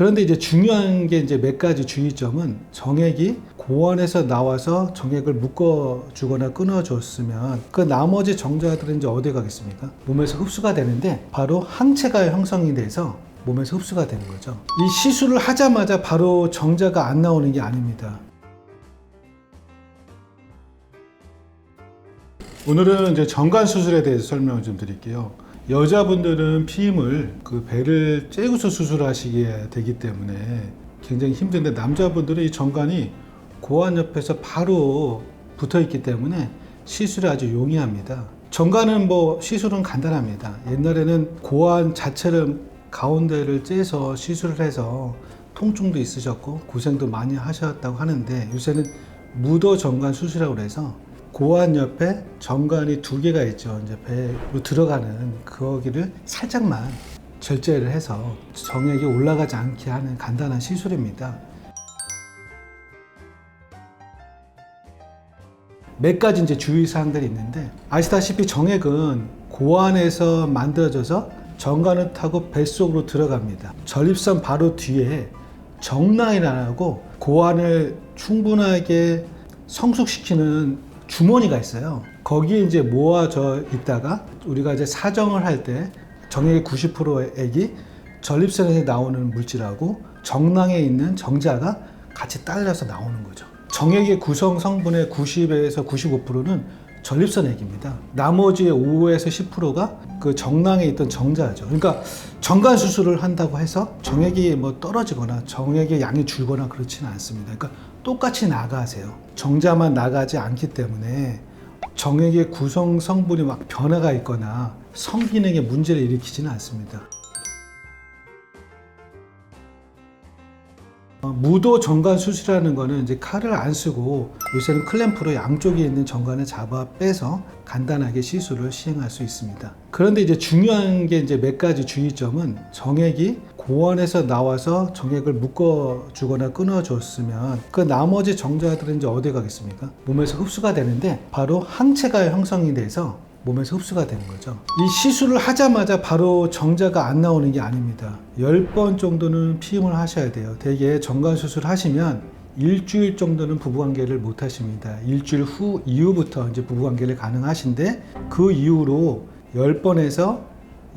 그런데 이제 중요한 게 이제 몇 가지 주의점은 정액이 고원에서 나와서 정액을 묶어주거나 끊어줬으면 그 나머지 정자들은 이제 어디에 가겠습니까? 몸에서 흡수가 되는데 바로 항체가 형성이 돼서 몸에서 흡수가 되는 거죠. 이 시술을 하자마자 바로 정자가 안 나오는 게 아닙니다. 오늘은 이제 정관 수술에 대해서 설명을 좀 드릴게요. 여자분들은 피임을 그 배를 째고서 수술하시게 되기 때문에 굉장히 힘든데 남자분들은 이 정관이 고환 옆에서 바로 붙어 있기 때문에 시술이 아주 용이합니다. 정관은 뭐 시술은 간단합니다. 옛날에는 고환 자체를 가운데를 째서 시술을 해서 통증도 있으셨고 고생도 많이 하셨다고 하는데 요새는 무도 정관 수술이라고 해서 고환 옆에 정관이 두 개가 있죠. 이제 배로 들어가는 거기를 살짝만 절제를 해서 정액이 올라가지 않게 하는 간단한 시술입니다. 몇 가지 이제 주의 사항들이 있는데 아시다시피 정액은 고환에서 만들어져서 정관을 타고 뱃속으로 들어갑니다. 전립선 바로 뒤에 정낭이라고 고환을 충분하게 성숙시키는 주머니가 있어요. 거기에 이제 모아져 있다가 우리가 이제 사정을 할 때 정액의 90%액이 전립선에서 나오는 물질하고 정낭에 있는 정자가 같이 딸려서 나오는 거죠. 정액의 구성 성분의 90에서 95%는 전립선액입니다. 나머지의 5에서 10%가 그 정낭에 있던 정자죠. 그러니까 정관 수술을 한다고 해서 정액이 뭐 떨어지거나 정액의 양이 줄거나 그렇지는 않습니다. 그러니까 똑같이 나가세요. 정자만 나가지 않기 때문에 정액의 구성 성분이 막 변화가 있거나 성기능에 문제를 일으키지는 않습니다. 무도 정관 수술이라는 거는 이제 칼을 안 쓰고 요새는 클램프로 양쪽에 있는 정관을 잡아 빼서 간단하게 시술을 시행할 수 있습니다. 그런데 이제 중요한 게 이제 몇 가지 주의점은 정액이 고원에서 나와서 정액을 묶어주거나 끊어줬으면 그 나머지 정자들은 이제 어디에 가겠습니까? 몸에서 흡수가 되는데 바로 항체가 형성이 돼서 몸에서 흡수가 되는 거죠. 이 시술을 하자마자 바로 정자가 안 나오는 게 아닙니다. 10번 정도는 피임을 하셔야 돼요. 대개 정관 수술 하시면 일주일 정도는 부부관계를 못 하십니다. 일주일 후 이후부터 이제 부부관계를 가능하신데 그 이후로 10번에서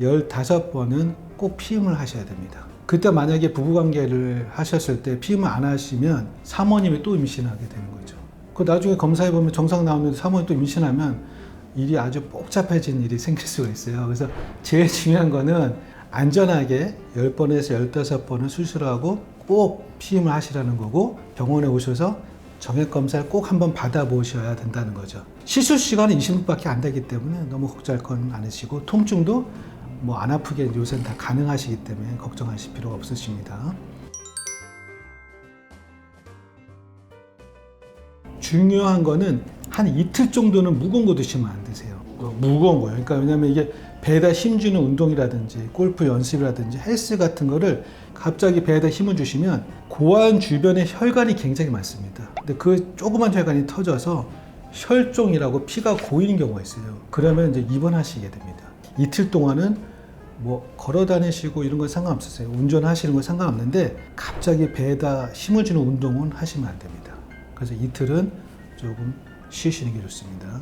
15번은 꼭 피임을 하셔야 됩니다. 그때 만약에 부부관계를 하셨을 때 피임을 안 하시면 사모님이 또 임신하게 되는 거죠. 그 나중에 검사해 보면 정상 나오면 사모님 또 임신하면 일이 아주 복잡해진 일이 생길 수가 있어요. 그래서 제일 중요한 거는 안전하게 10번에서 15번은 수술하고 꼭 피임을 하시라는 거고 병원에 오셔서 정액 검사를 꼭 한번 받아보셔야 된다는 거죠. 시술 시간은 20분밖에 안 되기 때문에 너무 걱정할 건 아니시고 통증도 뭐 안 아프게 요새는 다 가능하시기 때문에 걱정하실 필요가 없으십니다. 중요한 거는 한 이틀 정도는 무거운 거 드시면 안 되세요. 어, 무거운 거예요. 그러니까 왜냐면 이게 배에다 힘주는 운동이라든지 골프 연습이라든지 헬스 같은 거를 갑자기 배에다 힘을 주시면 고환 주변에 혈관이 굉장히 많습니다. 근데 그 조그만 혈관이 터져서 혈종이라고 피가 고이는 경우가 있어요. 그러면 이제 입원하시게 됩니다. 이틀 동안은 뭐 걸어 다니시고 이런 건 상관없으세요. 운전하시는 건 상관없는데 갑자기 배에다 힘을 주는 운동은 하시면 안 됩니다. 그래서 이틀은 조금 쉬시는 게 좋습니다.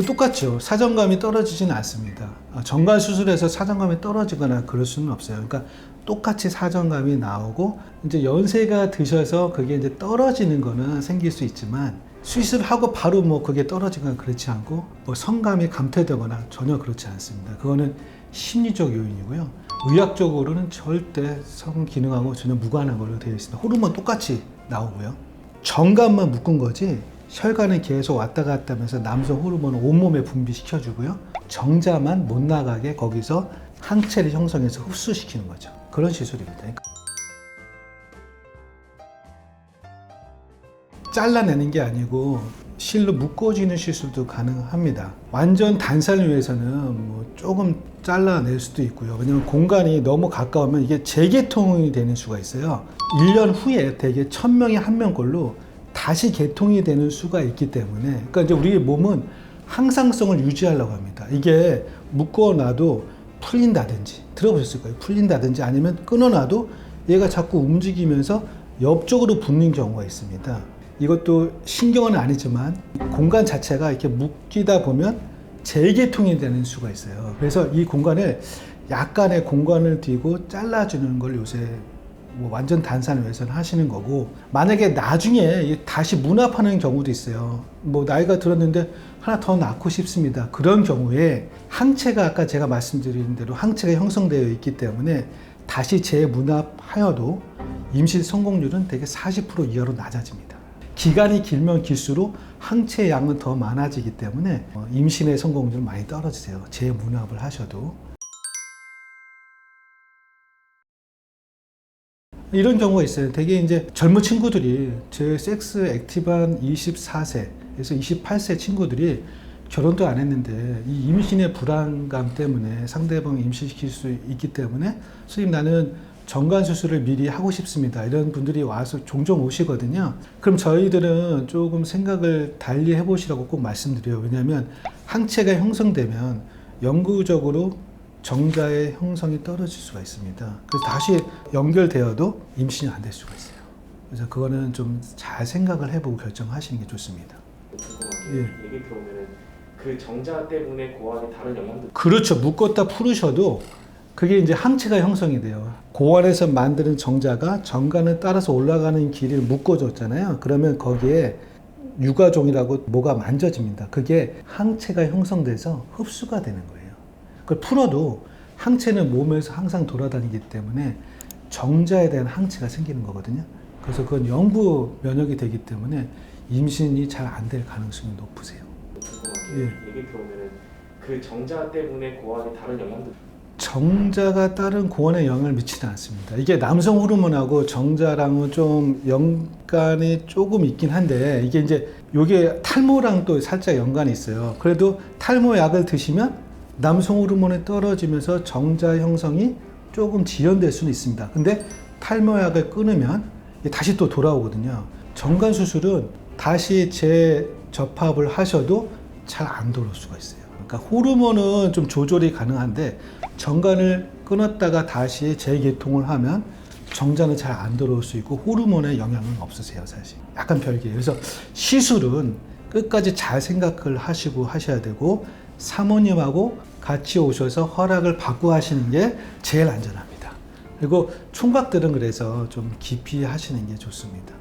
그 똑같죠. 사정감이 떨어지지는 않습니다. 아, 정관 수술에서 사정감이 떨어지거나 그럴 수는 없어요. 그러니까 똑같이 사정감이 나오고 이제 연세가 드셔서 그게 이제 떨어지는 거는 생길 수 있지만 수술하고 바로 뭐 그게 떨어지거나 그렇지 않고 뭐 성감이 감퇴되거나 전혀 그렇지 않습니다. 그거는 심리적 요인이고요. 의학적으로는 절대 성 기능하고 전혀 무관한 걸로 되어 있습니다. 호르몬 똑같이 나오고요. 정관만 묶은 거지 혈관은 계속 왔다 갔다 하면서 남성 호르몬을 온몸에 분비시켜주고요. 정자만 못 나가게 거기서 항체를 형성해서 흡수시키는 거죠. 그런 시술입니다. 잘라내는 게 아니고 실로 묶어지는 시술도 가능합니다. 완전 단살을 위해서는 뭐 조금 잘라낼 수도 있고요. 왜냐면 공간이 너무 가까우면 이게 재개통이 되는 수가 있어요. 1년 후에 대개 1000명에 1명꼴로 다시 개통이 되는 수가 있기 때문에 그러니까 이제 우리 몸은 항상성을 유지하려고 합니다. 이게 묶어놔도 풀린다든지 들어보셨을 거예요. 풀린다든지 아니면 끊어놔도 얘가 자꾸 움직이면서 옆쪽으로 붙는 경우가 있습니다. 이것도 신경은 아니지만 공간 자체가 이렇게 묶이다 보면 재개통이 되는 수가 있어요. 그래서 이 공간을 약간의 공간을 띄고 잘라주는 걸 요새 뭐 완전 단산을 위해서는 하시는 거고 만약에 나중에 이 다시 문합하는 경우도 있어요. 뭐 나이가 들었는데 하나 더 낳고 싶습니다. 그런 경우에 항체가 아까 제가 말씀드린 대로 항체가 형성되어 있기 때문에 다시 재문합하여도 임신 성공률은 대개 40% 이하로 낮아집니다. 기간이 길면 길수록 항체 양은 더 많아지기 때문에 어, 임신의 성공률 많이 떨어지세요. 재문합을 하셔도. 이런 경우가 있어요. 되게 이제 젊은 친구들이 제 섹스 액티브한 24세에서 28세 친구들이 결혼도 안 했는데 이 임신의 불안감 때문에 상대방 임신시킬 수 있기 때문에 선생님 나는 정관 수술을 미리 하고 싶습니다. 이런 분들이 와서 종종 오시거든요. 그럼 저희들은 조금 생각을 달리 해보시라고 꼭 말씀드려요. 왜냐하면 항체가 형성되면 영구적으로 정자의 형성이 떨어질 수가 있습니다. 그래서 다시 연결되어도 임신이 안 될 수가 있어요. 그래서 그거는 좀 잘 생각을 해보고 결정하시는 게 좋습니다. 예. 게 얘기 들어보면은 그 정자 때문에 고환에 다른 영향도 그렇죠. 묶었다 풀으셔도 그게 이제 항체가 형성이 돼요. 고환에서 만드는 정자가 정관을 따라서 올라가는 길을 묶어줬잖아요. 그러면 거기에 유가종이라고 뭐가 만져집니다. 그게 항체가 형성돼서 흡수가 되는 거예요. 그걸 풀어도 항체는 몸에서 항상 돌아다니기 때문에 정자에 대한 항체가 생기는 거거든요. 그래서 그건 영구 면역이 되기 때문에 임신이 잘 안 될 가능성이 높으세요. 예. 게 얘기 들어보면은 그 정자 때문에 고환에 다른 영향도 정자가 다른 고원에 영향을 미치지 않습니다. 이게 남성 호르몬하고 정자랑은 좀 연관이 조금 있긴 한데 이게 이제 요게 탈모랑 또 살짝 연관이 있어요. 그래도 탈모 약을 드시면 남성 호르몬이 떨어지면서 정자 형성이 조금 지연될 수는 있습니다. 근데 탈모 약을 끊으면 다시 또 돌아오거든요. 정관 수술은 다시 재접합을 하셔도 잘 안 돌아올 수가 있어요. 그러니까 호르몬은 좀 조절이 가능한데 정관을 끊었다가 다시 재개통을 하면 정자는 잘 안 들어올 수 있고 호르몬의 영향은 없으세요 사실 약간 별개예요 그래서 시술은 끝까지 잘 생각을 하시고 하셔야 되고 사모님하고 같이 오셔서 허락을 받고 하시는 게 제일 안전합니다. 그리고 총각들은 그래서 좀 깊이 하시는 게 좋습니다